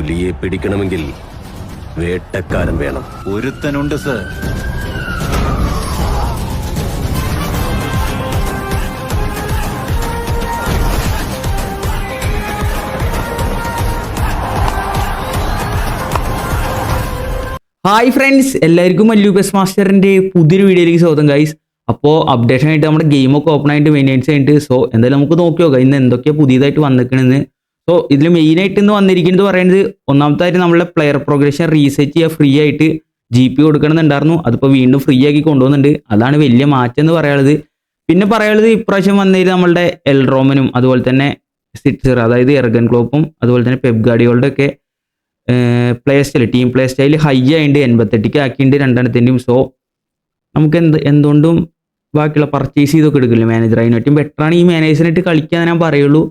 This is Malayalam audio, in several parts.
പുലിയെ പിടിക്കണമെങ്കിൽ വേട്ടക്കാരൻ വേണം. ഒരുത്തനുണ്ട് സർ. ഹായ് ഫ്രണ്ട്സ് എല്ലാവർക്കും മല്ലു ബസ് മാസ്റ്ററിന്റെ പുതിയൊരു വീഡിയോയിലേക്ക് സ്വാഗതം ഗൈസ് അപ്പോൾ അപ്ഡേഷൻ ആയിട്ട് നമ്മുടെ ഗെയിമൊക്കെ ഓപ്പൺ ആയിട്ട് മെയിന്റെയിൻസ് ആയിട്ട് സോ എന്തായാലും നമുക്ക് നോക്കിയോ നോക്കാം ഇന്ന് എന്തൊക്കെയാണ് പുതിയതായിട്ട് വന്നിക്കണെന്ന് സോ ഇതിൽ മെയിനായിട്ട് ഇന്ന് വന്നിരിക്കുന്നത് പറയുന്നത് ഒന്നാമത്തായിട്ട് നമ്മളെ പ്ലെയർ പ്രോഗ്രഷൻ റീസെറ്റ് ചെയ്യുക ഫ്രീ ആയിട്ട് ജി പി കൊടുക്കണമെന്നുണ്ടായിരുന്നു. അതിപ്പോൾ വീണ്ടും ഫ്രീ ആക്കി കൊണ്ടുപോകുന്നുണ്ട് അതാണ് വലിയ മാറ്റം എന്ന് പറയാനുള്ളത്. പിന്നെ പറയാനുള്ളത് ഇപ്രാവശ്യം വന്നതിൽ നമ്മളുടെ എൽറോമനും അതുപോലെ തന്നെ സിറ്റ്സർ അതായത് എർഗൻ ക്ലോപ്പും അതുപോലെ തന്നെ പെബ്ഗാഡികളുടെ ഒക്കെ play style team play style high ആയിട്ടുണ്ട് എൺപത്തെട്ടിക്ക് ആക്കിയിട്ടുണ്ട് രണ്ടെണ്ണത്തിന്റെയും സോ നമുക്ക് എന്ത് എന്തുകൊണ്ടും ബാക്കിയുള്ള പർച്ചേസ് ചെയ്തൊക്കെ എടുക്കില്ല മാനേജർ അതിനേറ്റവും ബെറ്ററാണ് ഈ മാനേജറിനായിട്ട് കളിക്കാൻ ഞാൻ പറയുള്ളൂ.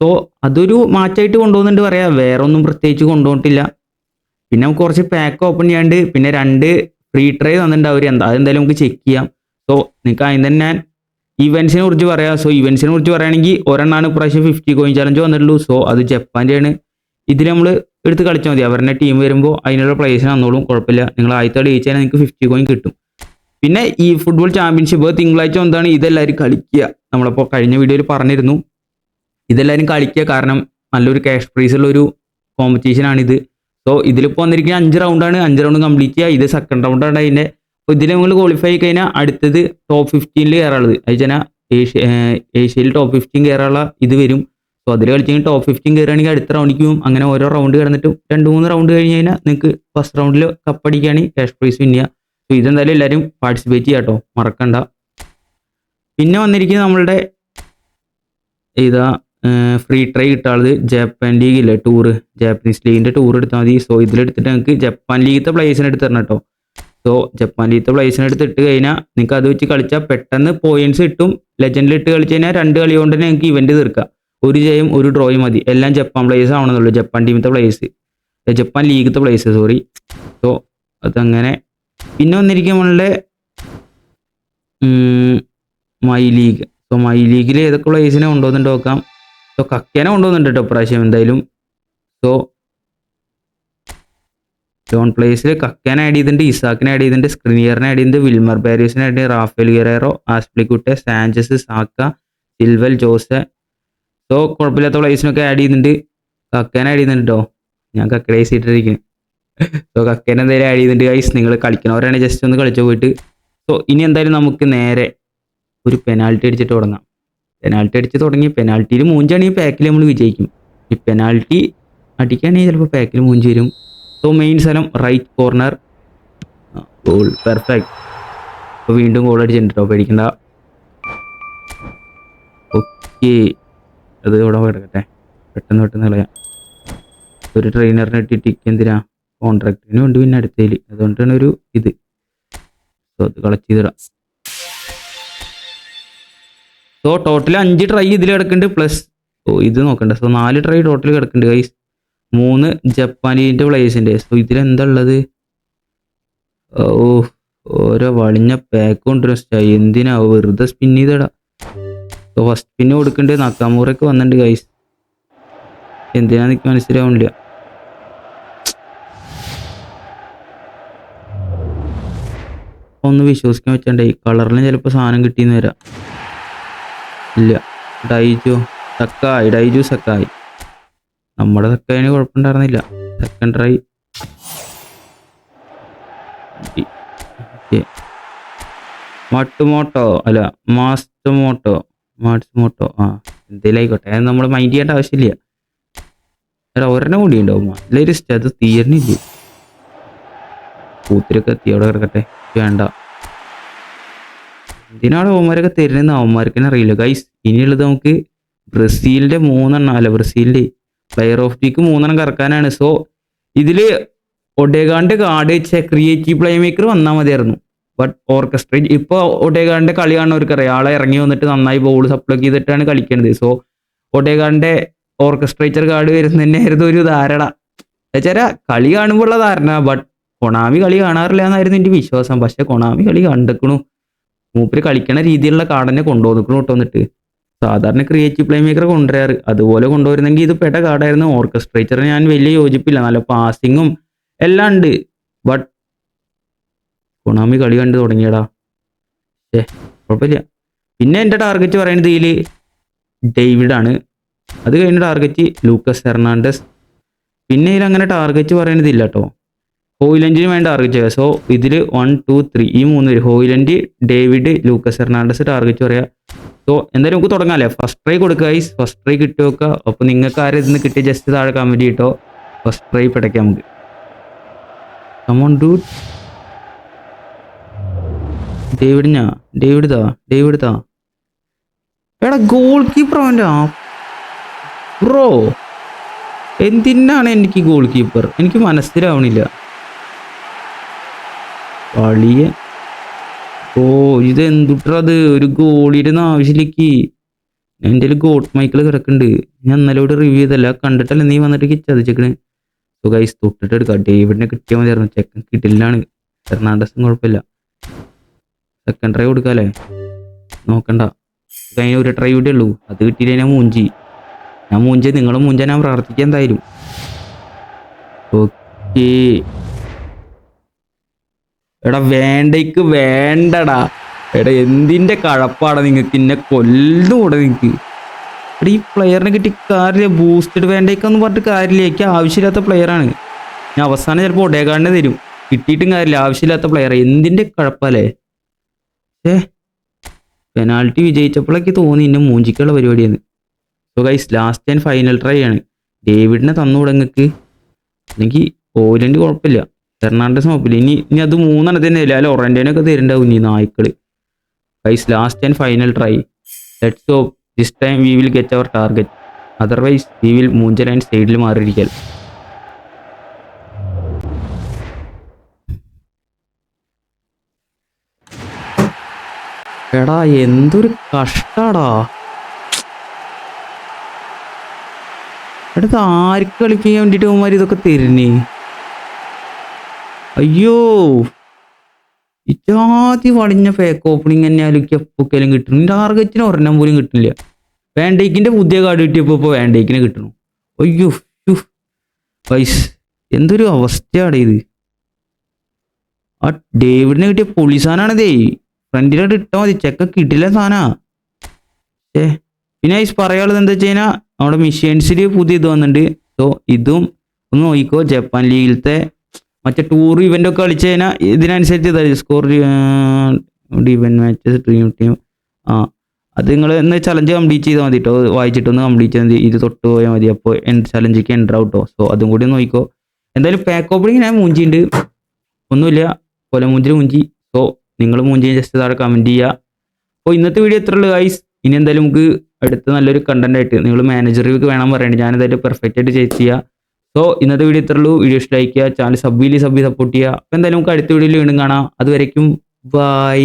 സോ അതൊരു മാറ്റമായിട്ട് കൊണ്ടുപോകുന്നുണ്ട് പറയാം. വേറെ ഒന്നും പ്രത്യേകിച്ച് കൊണ്ടുപോയിട്ടില്ല പിന്നെ നമുക്ക് കുറച്ച് പാക്ക് ഓപ്പൺ ചെയ്യാണ്ട് പിന്നെ രണ്ട് ഫ്രീ ട്രൈ തന്നിട്ടുണ്ട് അവർ എന്താ അതെന്തായാലും നമുക്ക് ചെക്ക് ചെയ്യാം. സോ നിങ്ങൾക്ക് അതിന് തന്നെ ഞാൻ ഇവൻസിനെ കുറിച്ച് പറയാം. സോ ഇവൻസിനെ കുറിച്ച് പറയുകയാണെങ്കിൽ ഒരെണ്ണമാണ് ഇപ്രാവശ്യം ഫിഫ്റ്റി കോയിൻ ചലഞ്ച് വന്നിട്ടുള്ളൂ. സോ അത് ജപ്പാന്റെയാണ്. ഇതിൽ നമ്മൾ എടുത്ത് കളിച്ചാൽ മതി. അവരുടെ ടീം വരുമ്പോൾ അതിനുള്ള പ്ലേസിന് തന്നോളും. കുഴപ്പമില്ല. നിങ്ങൾ ആദ്യത്തെ ജയിച്ചാൽ നിങ്ങൾക്ക് ഫിഫ്റ്റി കോയിൻ കിട്ടും. പിന്നെ ഈ ഫുട്ബോൾ ചാമ്പ്യൻഷിപ്പ് തിങ്കളാഴ്ച എന്താണ് ഇതെല്ലാവരും കളിക്കുക. നമ്മളിപ്പോൾ കഴിഞ്ഞ വീഡിയോയിൽ പറഞ്ഞിരുന്നു. ഇതെല്ലാവരും കളിക്കുക കാരണം നല്ലൊരു ക്യാഷ് പ്രൈസ് ഉള്ള ഒരു കോമ്പറ്റീഷനാണിത് സോ ഇതിലിപ്പോൾ വന്നിരിക്കുന്ന അഞ്ച് റൗണ്ടാണ് അഞ്ച് റൗണ്ട് കംപ്ലീറ്റ് ചെയ്യുക. ഇത് സെക്കൻഡ് റൗണ്ടാണ് അതിന്റെ. അപ്പോൾ ഇതിൽ നിങ്ങൾ ക്വാളിഫൈ കഴിഞ്ഞാൽ അടുത്തത് ടോപ്പ് ഫിഫ്റ്റീനിൽ കയറാനുള്ളത് അത് വെച്ചാൽ ഏഷ്യ ഏഷ്യയിൽ ടോപ്പ് ഫിഫ്റ്റീൻ കയറാനുള്ള ഇത് വരും. സോ അതിൽ കളിച്ചെങ്കിൽ ടോപ്പ് ഫിഫ്റ്റീൻ കയറുകയാണെങ്കിൽ അടുത്ത റൗണ്ടിലേക്ക് പോകും അങ്ങനെ ഓരോ റൗണ്ട് കിടന്നിട്ടും രണ്ട് മൂന്ന് റൗണ്ട് കഴിഞ്ഞ് കഴിഞ്ഞാൽ നിങ്ങൾക്ക് ഫസ്റ്റ് റൗണ്ടിൽ കപ്പടിക്കുകയാണെങ്കിൽ ക്യാഷ് പ്രൈസ് ചെയ്യുക. സോ ഇതെന്തായാലും എല്ലാവരും പാർട്ടിസിപ്പേറ്റ് ചെയ്യാം കേട്ടോ. മറക്കണ്ട. പിന്നെ വന്നിരിക്കുന്നത് നമ്മളുടെ ഇതാ ഫ്രീ ട്രൈ കിട്ടാളത് ജപ്പാൻ ലീഗ് ഇല്ലേ ടൂറ് ജാപ്പനീസ് ലീഗിന്റെ ടൂർ എടുത്താൽ മതി. സോ ഇതിലെടുത്തിട്ട് നിങ്ങൾക്ക് ജപ്പാൻ ലീഗത്തെ പ്ലേസിന് എടുത്ത് തരണം കേട്ടോ സോ ജപ്പാൻ ലീഗത്തെ പ്ലേസിന് എടുത്ത് ഇട്ട് കഴിഞ്ഞാൽ നിങ്ങൾക്ക് അത് വെച്ച് കളിച്ചാൽ പെട്ടെന്ന് പോയിന്റ്സ് കിട്ടും. ലെജൻഡിൽ ഇട്ട് കളിച്ച് കഴിഞ്ഞാൽ രണ്ട് കളി കൊണ്ട് തന്നെ നിങ്ങൾക്ക് ഇവന്റ് തീർക്കാം. ഒരു ജയം ഒരു ഡ്രോയും മതി. എല്ലാം ജപ്പാൻ പ്ലേസ് ആവണമെന്നുള്ളൂ. ജപ്പാൻ ടീമിത്തെ പ്ലേസ് ജപ്പാൻ ലീഗത്തെ പ്ലേസ് സോറി സോ അതങ്ങനെ. പിന്നെ വന്നിരിക്കും നമ്മളുടെ മൈ ലീഗ് സോ മൈ ലീഗിൽ ഏതൊക്കെ പ്ലേസിനെ കൊണ്ടുവന്നിട്ട് നോക്കാം. സോ കക്കേനെ കൊണ്ടുവന്നിട്ടുണ്ട് കേട്ടോ ഇപ്രാവശ്യം എന്തായാലും. സോ ജോൺ പ്ലേസിൽ കക്കേനെ ആഡ് ചെയ്തിട്ടുണ്ട് ഇസാക്കിനെ ആഡ് ചെയ്തിട്ടുണ്ട് സ്ക്രീനിയറിനെ ആഡ് ചെയ്തിട്ടുണ്ട് വിൽമർ ബാരിയസിനെ ആഡ് ചെയ്തിട്ടുണ്ട് Raphael Guerreiro Azpilicueta Sanchez Saka Silva Jose so കുഴപ്പമില്ലാത്ത പ്ലേസിനൊക്കെ ആഡ് ചെയ്തിട്ടുണ്ട്. കക്കേനെ ആഡ് ചെയ്യുന്നുണ്ട് കേട്ടോ ഞാൻ കക്കടേസ് ഇട്ടിരിക്കുന്നു സോ കക്കേനെ എന്തായാലും ആഡ് ചെയ്തിട്ടുണ്ട് ഗൈസ് നിങ്ങൾ കളിക്കണവരാണ് ജസ്റ്റ് ഒന്ന് കളിച്ചു പോയിട്ട്. സോ ഇനി എന്തായാലും നമുക്ക് നേരെ ഒരു പെനാൽറ്റി അടിച്ചിട്ട് തുടങ്ങാം. പെനാൽറ്റി അടിച്ച് തുടങ്ങി. പെനാൽറ്റിയിൽ മൂഞ്ചാണെങ്കിൽ പാക്കിൽ നമ്മൾ വിജയിക്കും. ഈ പെനാൽറ്റി അടിക്കുകയാണെങ്കിൽ ചിലപ്പോൾ പാക്കിൽ മൂഞ്ച് വരും. സോ മെയിൻ സ്ഥലം റൈറ്റ് കോർണർ ഗോൾ പെർഫെക്റ്റ് അപ്പോൾ വീണ്ടും ഗോൾ അടിച്ചിട്ടുണ്ട് പേടിക്കണ്ട. ഓക്കെ അത് ഇവിടെ കിടക്കട്ടെ. പെട്ടെന്ന് പെട്ടെന്ന് കളയാം. ഒരു ട്രെയിനറിനെ ഇട്ടിട്ട് എന്തിനാ? കോൺട്രാക്ടറിനും ഉണ്ട് പിന്നെ അടുത്തതിൽ അതുകൊണ്ടാണ് ഒരു ഇത്. സോ അത് കളക്ട് ചെയ്തിടാം. സോ ടോട്ടൽ അഞ്ച് ട്രൈ ഇതിൽ കിടക്കുന്നുണ്ട് പ്ലസ് ഓ ഇത് നോക്കണ്ട. സോ നാല് ട്രൈ ടോട്ടൽ കിടക്കുന്നുണ്ട് ഗൈസ് മൂന്ന് ജപ്പാനീന്റെ പ്ലേസിന്റെ സോ ഇതിൽ എന്താ ഉള്ളത്? ഓ ഓരോ വളിഞ്ഞ പാക്ക് കൊണ്ടുവരും എന്തിനാ? വെറുതെ സ്പിൻ ചെയ്തടാ സോ ഫസ്റ്റ് സ്പിന്ന് കൊടുക്കുന്നുണ്ട് നക്കാമൂറൊക്കെ വന്നിട്ടുണ്ട് ഗൈസ് എന്തിനാ എനിക്ക് മനസ്സിലാവുന്നില്ല ഒന്ന് വിശ്വസിക്കാൻ ഈ കളറിന് ചിലപ്പോൾ സാധനം കിട്ടിയെന്ന് വരാം. ഇല്ല. ഡൈജു സക്കായി ഡൈജു സക്കായി. നമ്മുടെ സക്കായിന് കുഴപ്പമുണ്ടായിരുന്നില്ല. സെക്കൻഡ് ട്രൈ മട്ടുമോട്ടോ അല്ല മാസ്റ്റമോട്ടോ മാസ്റ്റമോട്ടോ ആ എന്തേലായിക്കോട്ടെ. അത് നമ്മൾ മൈൻഡ് ചെയ്യേണ്ട ആവശ്യമില്ല. ഒരെണ്ണം കൂടി ഉണ്ടാവും എല്ലാവരും ഇഷ്ടം തീരണില്ലേ കൂത്തിരൊക്കെ എത്തി അവിടെ കിടക്കട്ടെ. വേണ്ട. എന്തിനാണ് അവന്മാരൊക്കെ തരുന്നത് അവന്മാർക്ക് തന്നെ അറിയില്ല. ഗൈസ് ഇനിയുള്ളത് നമുക്ക് ബ്രസീലിന്റെ മൂന്നെണ്ണം അല്ല ബ്രസീലിന്റെ പ്ലെയർ ഓഫ് ദിക്ക് മൂന്നെണ്ണം കറക്കാനാണ്. സോ ഇതിൽ ഒഡേഗാന്റെ കാർഡ് വെച്ച ക്രിയേറ്റീവ് പ്ലേ മേക്കർ വന്നാൽ മതിയായിരുന്നു. ബട്ട് ഓർക്കസ്ട്രേറ്റ് ഇപ്പോൾ ഒഡേഗാന്റെ കളി കാണുന്നവർക്ക് അറിയാം ആളെ ഇറങ്ങി വന്നിട്ട് നന്നായി ബോൾ സപ്ലൈ ചെയ്തിട്ടാണ് കളിക്കേണ്ടത് സോ ഒഡേഗാന്റെ ഓർക്കസ്ട്രേറ്റർ കാർഡ് വരുന്നതന്നെയായിരുന്നു ഒരു ധാരണ. എന്നുവെച്ചാൽ കളി കാണുമ്പോഴുള്ള ധാരണ ബട്ട് കൊണാമി കളി കാണാറില്ല എന്നായിരുന്നു എന്റെ വിശ്വാസം. പക്ഷെ കൊണാമി കളി കണ്ടെക്കണു. മൂപ്പര് കളിക്കണ രീതിയിലുള്ള കാർഡ് തന്നെ കൊണ്ടുപോകുന്നു കേട്ടോ എന്നിട്ട്. സാധാരണ ക്രിയേറ്റീവ് പ്ലേ മേക്കർ കൊണ്ടുവരാറ്. അതുപോലെ കൊണ്ടുവരുന്നെങ്കിൽ ഇത് പെട്ട കാർഡായിരുന്നു ഓർക്കസ്ട്രേച്ചറിന് ഞാൻ വലിയ യോജിപ്പില്ല. നല്ല പാസിങ്ങും എല്ലാം ഉണ്ട്. ബട്ട് കൊണാമി കളി കണ്ടു തുടങ്ങിയടാ. ഏ കുഴപ്പമില്ല. പിന്നെ എന്റെ ടാർഗറ്റ് പറയുന്നത് ഇതിൽ ഡേവിഡാണ് അത് കഴിഞ്ഞ ടാർഗറ്റ് ലൂക്കസ് ഹെർണാണ്ടസ് പിന്നെ ഇതിൽ അങ്ങനെ ടാർഗറ്റ് പറയണതില്ല കേട്ടോ. ഹോയിലൻഡിന് വേണ്ട ടാർഗറ്റ് ചെയ്യുക സോ ഇതിൽ വൺ ടു ത്രീ ഈ മൂന്ന് പേര് Hojlund David Lucas Hernandez target പറയാം. സോ എന്തായാലും നമുക്ക് തുടങ്ങാം അല്ലേ ഫസ്റ്റ് ട്രൈ കൊടുക്കുക ഈ ഫസ്റ്റ് ട്രൈ കിട്ടി നോക്കുക. അപ്പോൾ നിങ്ങൾക്ക് ആരും ഇതിന് കിട്ടി ജസ്റ്റ് താഴെ കമന്റ് കിട്ടോ ഫസ്റ്റ് ട്രൈ പിടയ്ക്കാം നമുക്ക്. കമോൺ ഡൂ ഡേവിഡ് ഞാ ഡേവിഡ് താ? ഡേവിഡ് താ? എടാ ഗോൾ കീപ്പർ അവന്റെ ബ്രോ എന്തിനാണ് എനിക്ക് ഗോൾ കീപ്പർ എനിക്ക് മനസ്സിലാവണില്ല. കളിയെ. ഓ ഇത് എന്തുട്ടത് ഒരു ഗോളിയുടെ ആവശ്യമില്ലേക്ക്. എന്റെ ഗോട്ട് മൈക്കിൾ കിടക്കുന്നുണ്ട് ഞാൻ ഇന്നലെ ഇവിടെ റിവ്യൂ ചെയ്തല്ല കണ്ടിട്ടല്ല നീ വന്നിട്ട് ചതിച്ചേക്കണ്? സോ ഗൈസ് തൊട്ടിട്ട് എടുക്കാം. ഡേവിഡിനെ കിട്ടിയാൽ മതിയായിരുന്നു ചെക്കൻ കിട്ടില്ലാണ് ഫെർണാണ്ടസും കുഴപ്പമില്ല. സെക്കൻഡ് ട്രൈ കൊടുക്കാല്ലേ? നോക്കണ്ട. കഴിഞ്ഞ ഒരു ട്രൈ കൂടെ ഉള്ളൂ. അത് കിട്ടിയില്ല ഞാൻ മൂഞ്ചി. ഞാൻ മൂഞ്ചേ. നിങ്ങളും മൂഞ്ച. ഞാൻ പ്രാർത്ഥിക്കാൻ എന്തായാലും. ഓക്കേ എടാ വേണ്ടയ്ക്ക് വേണ്ടടാ. എടാ എന്തിന്റെ കഴപ്പാടാ നിങ്ങക്ക്? ഇന്നെ കൊല്ലുകൂടെ നിങ്ങൾക്ക് എടാ ഈ പ്ലെയറിനെ കിട്ടി കാര്യമില്ല. ബൂസ്റ്റഡ് വേണ്ടയ്ക്കൊന്നും പറഞ്ഞിട്ട് കാര്യമില്ല. എനിക്ക് ആവശ്യമില്ലാത്ത പ്ലെയറാണ് ഞാൻ അവസാനം ചിലപ്പോൾ ഒടേകാടിനെ തരും. കിട്ടിയിട്ടും കാര്യമില്ല. ആവശ്യമില്ലാത്ത പ്ലെയർ എന്തിന്റെ കഴപ്പല്ലേ? ഏ പെനാൾട്ടി വിജയിച്ചപ്പോഴൊക്കെ തോന്നി എന്നെ മൂഞ്ചിക്കുള്ള പരിപാടിയാണ് so guys last and final try ആണ്. ഡേവിഡിനെ തന്നു തുടങ്ങക്ക് അല്ലെങ്കിൽ ഓയിലൻഡ് കുഴപ്പമില്ല. ഫെർണാണ്ടസ് കുഴപ്പമില്ല ഇനി ഇനി അത് മൂന്നെണ്ണത്തിന് തരില്ല അല്ല ഒറന്റേനൊക്കെ തരുന്നുണ്ടാവും ഇനി നായ്ക്കൾ. Guys last and final try let's hope this time we will get our target otherwise we will മൂഞ്ചൽ and സൈഡിൽ മാറിയിരിക്കൽ. എടാ എന്തൊരു കഷ്ടാടാ. എടുത്ത് ആർക്ക് കളിക്കാൻ വേണ്ടിട്ട് അവന്മാർ ഇതൊക്കെ തരുന്നേ? അയ്യോ. ഇറ്റാതി വടിഞ്ഞ ഫേക്ക് ഓപ്പണിങ് തന്നെ ആലോചിക്കുക എപ്പോക്കെല്ലാം കിട്ടുന്നു ടാർഗറ്റിന് ഒരെണ്ണം പോലും കിട്ടില്ല വേണ്ടേക്കിന്റെ പുതിയ കാർഡ് കിട്ടിയപ്പോ ഇപ്പൊ വേണ്ടേക്കിനെ കിട്ടണു. അയ്യോ വൈസ് എന്തൊരു അവസ്ഥയാണ് ഇത്. ആ ഡേവിഡിനെ കിട്ടിയ പൊളിസാനാണിതേ ഫ്രണ്ടിലോട്ട് ഇട്ടാൽ മതി. ചെക്ക കിട്ടില്ല സാധനാ. ഏ പിന്നെ ഐസ് പറയാനുള്ളത് എന്താ വെച്ച് കഴിഞ്ഞാൽ നമ്മുടെ മിഷ്യൻസിൽ പുതിയ ഇത് വന്നിട്ടുണ്ട് സോ ഇതും ഒന്ന് നോക്കിക്കോ. ജപ്പാൻ ലീഗിലത്തെ മറ്റേ ടൂർ ഇവന്റ് ഒക്കെ കളിച്ചു കഴിഞ്ഞാൽ ഇതിനനുസരിച്ച് ഇതായി score event matches dream team ആ അത് നിങ്ങൾ ഒന്ന് ചലഞ്ച് കംപ്ലീറ്റ് ചെയ്താൽ മതി കേട്ടോ വായിച്ചിട്ടൊന്ന് കംപ്ലീറ്റ് ചെയ്താൽ മതി. ഇത് തൊട്ട് പോയാൽ മതി. അപ്പോൾ ചലഞ്ചിക്ക് എന്റർ ഔട്ടോ സോ അതും കൂടി നോക്കിക്കോ. എന്തായാലും പാക്ക് ഓപ്പണിങ് ഞാൻ മൂഞ്ചിയുണ്ട് ഒന്നുമില്ല. കൊല മൂഞ്ചിൽ മൂഞ്ചി. സോ നിങ്ങൾ മൂഞ്ചി ജസ്റ്റ് താഴെ കമന്റ് ചെയ്യുക അപ്പോൾ ഇന്നത്തെ വീഡിയോ എത്ര ഉള്ളു ഗൈസ് ഇനി എന്തായാലും നമുക്ക് അടുത്ത നല്ലൊരു കണ്ടന്റ് ആയിട്ട് നിങ്ങൾ മാനേജർ വേണം പറയണ്ട്. ഞാൻ എന്തായാലും പെർഫെക്റ്റ് ആയിട്ട് ചെയ്യുക സോ ഇന്നത്തെ വീഡിയോ ഇത്ര ഉള്ളൂ. വീഡിയോ ഇഷ്ടമായിക്കുക ചാനൽ സബ് സബ് സപ്പോർട്ട് ചെയ്യുക. അപ്പോൾ എന്തായാലും നമുക്ക് അടുത്ത വീഡിയോയിൽ വീണ്ടും കാണാം. അതുവരയ്ക്കും ബൈ